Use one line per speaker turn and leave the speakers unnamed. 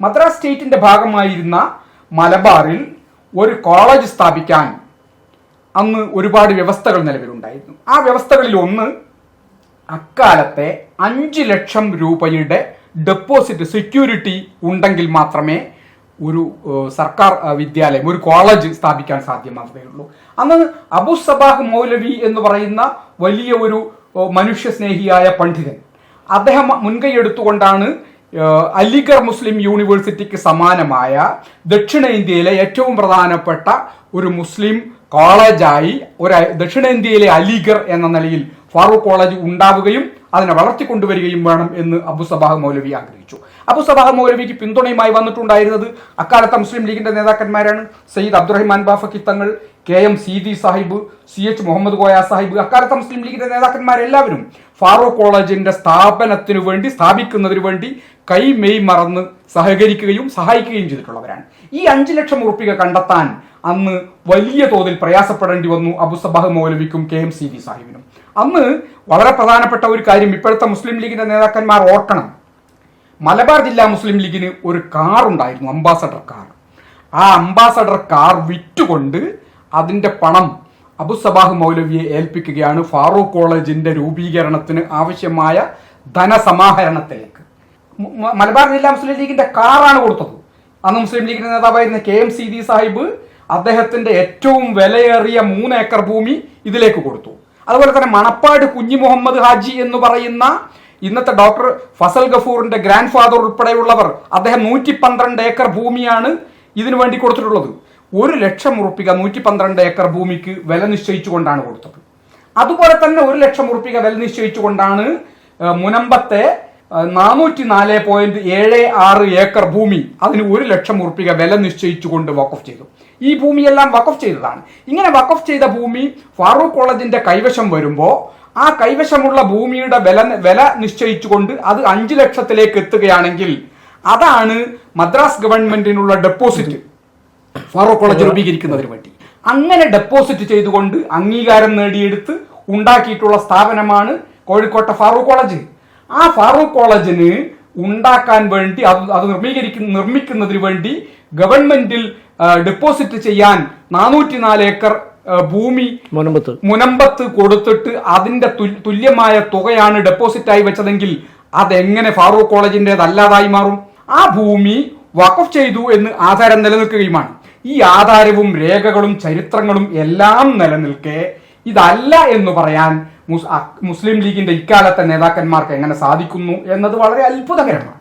മദ്രാസ് സ്റ്റേറ്റിന്റെ ഭാഗമായിരുന്ന മലബാറിൽ ഒരു കോളേജ് സ്ഥാപിക്കാൻ അന്ന് ഒരുപാട് വ്യവസ്ഥകൾ നിലവിലുണ്ടായിരുന്നു. ആ വ്യവസ്ഥകളിൽ ഒന്ന് അക്കാലത്തെ അഞ്ച് ലക്ഷം രൂപയുടെ ഡെപ്പോസിറ്റ് സെക്യൂരിറ്റി ഉണ്ടെങ്കിൽ മാത്രമേ ഒരു സർക്കാർ വിദ്യാലയം ഒരു കോളേജ് സ്ഥാപിക്കാൻ സാധ്യമാവുകയുള്ളൂ അന്ന് അബു സബാഹ് മൗലവി എന്ന് പറയുന്ന വലിയ ഒരു മനുഷ്യ മനുഷ്യസ്നേഹിയായ പണ്ഡിതൻ അദ്ദേഹം മുൻകൈ എടുത്തുകൊണ്ടാണ് അലിഗർ മുസ്ലിം യൂണിവേഴ്സിറ്റിക്ക് സമാനമായ ദക്ഷിണേന്ത്യയിലെ ഏറ്റവും പ്രധാനപ്പെട്ട ഒരു മുസ്ലിം കോളേജായി ഒരു ദക്ഷിണേന്ത്യയിലെ അലിഗർ എന്ന നിലയിൽ ഫാറൂഖ് കോളേജ് ഉണ്ടാവുകയും അതിനെ വളർത്തിക്കൊണ്ടുവരികയും വേണം എന്ന് അബു സബാഹ് മൗലവി ആഗ്രഹിച്ചു. അബു സബാഹ് മൗലവിക്ക് പിന്തുണയുമായി വന്നിട്ടുണ്ടായിരുന്നത് അക്കാലത്തെ മുസ്ലിം ലീഗിന്റെ നേതാക്കന്മാരാണ്. Sayyid Abdurahiman Bafaqi Thangal K M Seethi Sahib C H Muhammad Koya Sahib അക്കാലത്തെ മുസ്ലിം ലീഗിന്റെ നേതാക്കന്മാരെല്ലാവരും ഫാറൂഖ് കോളേജിന്റെ സ്ഥാപനത്തിനു വേണ്ടി സ്ഥാപിക്കുന്നതിനു വേണ്ടി കൈ മെയ് മറന്ന് സഹകരിക്കുകയും സഹായിക്കുകയും ചെയ്തിട്ടുള്ളവരാണ്. ഈ അഞ്ചു ലക്ഷം ഉറുപ്പിക കണ്ടെത്താൻ അന്ന് വലിയ തോതിൽ പ്രയാസപ്പെടേണ്ടി വന്നു അബുസബാഹ് മൗലവിക്കും കെ എം സി സാഹിബിനും. അന്ന് വളരെ പ്രധാനപ്പെട്ട ഒരു കാര്യം ഇപ്പോഴത്തെ മുസ്ലിം ലീഗിന്റെ നേതാക്കന്മാർ ഓർക്കണം. മലബാർ ജില്ലാ മുസ്ലിം ലീഗിന് ഒരു കാർ ഉണ്ടായിരുന്നു അംബാസഡർ കാർ. ആ അംബാസഡർ കാർ വിറ്റുകൊണ്ട് അതിന്റെ പണം അബു സബാഹ് മൗലവിയെ ഏൽപ്പിക്കുകയാണ് ഫാറൂഖ് കോളേജിന്റെ രൂപീകരണത്തിന് ആവശ്യമായ ധനസമാഹരണത്തിലേക്ക്. മലബാർ ജില്ലാ മുസ്ലിം ലീഗിന്റെ കാറാണ് കൊടുത്തത്. അന്ന് മുസ്ലിം ലീഗിന്റെ നേതാവായിരുന്ന കെ എം സീതി സാഹിബ് അദ്ദേഹത്തിന്റെ ഏറ്റവും വിലയേറിയ മൂന്ന് ഏക്കർ ഭൂമി ഇതിലേക്ക് കൊടുത്തു. അതുപോലെ തന്നെ മണപ്പാട് കുഞ്ഞി മുഹമ്മദ് ഹാജി എന്ന് പറയുന്ന ഇന്നത്തെ ഡോക്ടർ ഫസൽ ഗഫൂറിന്റെ ഗ്രാൻഡ് ഫാദർ ഉൾപ്പെടെയുള്ളവർ അദ്ദേഹം നൂറ്റി ഏക്കർ ഭൂമിയാണ് ഇതിനു വേണ്ടി കൊടുത്തിട്ടുള്ളത്. ഒരു ലക്ഷം ഉറുപ്പിക നൂറ്റി പന്ത്രണ്ട് ഏക്കർ ഭൂമിക്ക് വില നിശ്ചയിച്ചുകൊണ്ടാണ് കൊടുത്തത്. അതുപോലെ തന്നെ ഒരു ലക്ഷം ഉറുപ്പിക വില നിശ്ചയിച്ചുകൊണ്ടാണ് കൊണ്ടാണ് മുനമ്പത്തെ നാനൂറ്റി നാല് പോയിന്റ് ഏഴ് ആറ് ഏക്കർ ഭൂമി അതിന് ഒരു ലക്ഷം ഉറുപ്പിക വില നിശ്ചയിച്ചുകൊണ്ട് വഖഫ് ചെയ്തു. ഈ ഭൂമിയെല്ലാം വഖഫ് ചെയ്തതാണ്. ഇങ്ങനെ വഖഫ് ചെയ്ത ഭൂമി ഫാറൂഖ് കോളേജിന്റെ കൈവശം വരുമ്പോൾ ആ കൈവശമുള്ള ഭൂമിയുടെ വില വില നിശ്ചയിച്ചുകൊണ്ട് അത് അഞ്ചു ലക്ഷത്തിലേക്ക് എത്തുകയാണെങ്കിൽ അതാണ് മദ്രാസ് ഗവൺമെന്റിനുള്ള ഡെപ്പോസിറ്റ് ഫാറൂഖ് കോളേജ് രൂപീകരിക്കുന്നതിന് വേണ്ടി. അങ്ങനെ ഡെപ്പോസിറ്റ് ചെയ്തുകൊണ്ട് അംഗീകാരം നേടിയെടുത്ത് ഉണ്ടാക്കിയിട്ടുള്ള സ്ഥാപനമാണ് കോഴിക്കോട്ടെ ഫാറൂഖ് കോളേജ് ആ ഫാറൂഖ് കോളേജിന് ഉണ്ടാക്കാൻ വേണ്ടി അത് അത് നിർമ്മീകരിക്കുന്ന നിർമ്മിക്കുന്നതിന് വേണ്ടി ഗവൺമെന്റിൽ ഡെപ്പോസിറ്റ് ചെയ്യാൻ നാനൂറ്റി നാല് ഏക്കർ ഭൂമി
മുനമ്പത്ത്.
മുനമ്പത്ത് കൊടുത്തിട്ട് അതിന്റെ തുല്യമായ തുകയാണ് ഡെപ്പോസിറ്റ് ആയി വെച്ചതെങ്കിൽ അതെങ്ങനെ ഫാറൂഖ് കോളേജിന്റെതല്ലാതായി മാറും? ആ ഭൂമി വഖഫ് ചെയ്തു എന്ന് ആധാരം നിലനിൽക്കുകയുമാണ്. ഈ ആധാരവും രേഖകളും ചരിത്രങ്ങളും എല്ലാം നിലനിൽക്കെ ഇതല്ല എന്ന് പറയാൻ മുസ്ലിം ലീഗിന്റെ ഇക്കാലത്തെ നേതാക്കന്മാർക്ക് എങ്ങനെ സാധിക്കുന്നു എന്നത് വളരെ അത്ഭുതകരമാണ്.